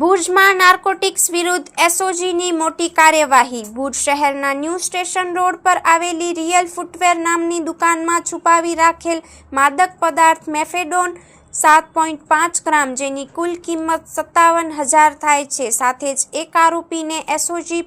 ભુજમાં નાર્કોટિક્સ વિરુદ્ધ એસઓજીની મોટી કાર્યવાહી. ભુજ શહેરના ન્યૂ સ્ટેશન રોડ પર આવેલી રિયલ ફૂટવેર નામની દુકાનમાં છુપાવી રાખેલ માદક પદાર્થ મેફેડોન સાત પોઈન્ટ પાંચ ગ્રામ, જેની કુલ કિંમત સત્તાવન હજાર થાય છે. સાથે જ એક આરોપીને એસઓજી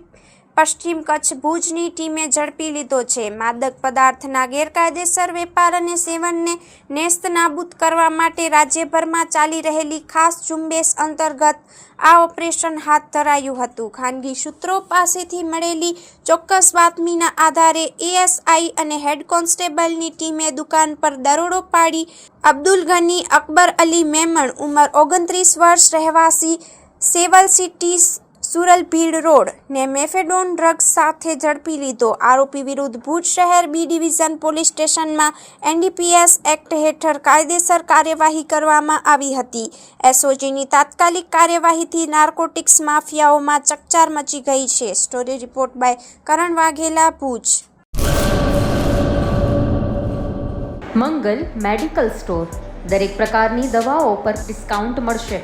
પશ્ચિમ કચ્છ ભુજની ટીમે ઝડપી લીધો છે. માદક પદાર્થના ગેરકાયદેસર વેપાર અને સેવનને નેસ્ત નાબૂદ કરવા માટે રાજ્યભરમાં ચાલી રહેલી ખાસ ઝુંબેશ અંતર્ગત આ ઓપરેશન હાથ ધરાયું હતું. ખાનગી સૂત્રો પાસેથી મળેલી ચોક્કસ બાતમીના આધારે એએસઆઈ અને હેડ કોન્સ્ટેબલની ટીમે દુકાન પર દરોડો પાડી અબ્દુલ ગની, અકબર અલી મેમણ ઉંમર ઓગણત્રીસ વર્ષ રહેવાસી સેવલ સિટી સુરલ ભીડ રોડ ને મેફેડોન ડ્રગ્સ સાથે ઝડપી લીધો. આરોપી વિરુદ્ધ ભુજ શહેર બી ડિવિઝન પોલીસ સ્ટેશનમાં N D P S act હેઠળ કાયદેસર કાર્યવાહી કરવામાં આવી હતી. એસઓજીની તાત્કાલિક કાર્યવાહીથી નાર્કોટિક્સ માફિયાઓમાં ચકચાર મચી ગઈ છે. Story report by Karan Vaghela, Bhuj. Mangal medical store. દરેક પ્રકારની દવાઓ પર ડિસ્કાઉન્ટ મળશે.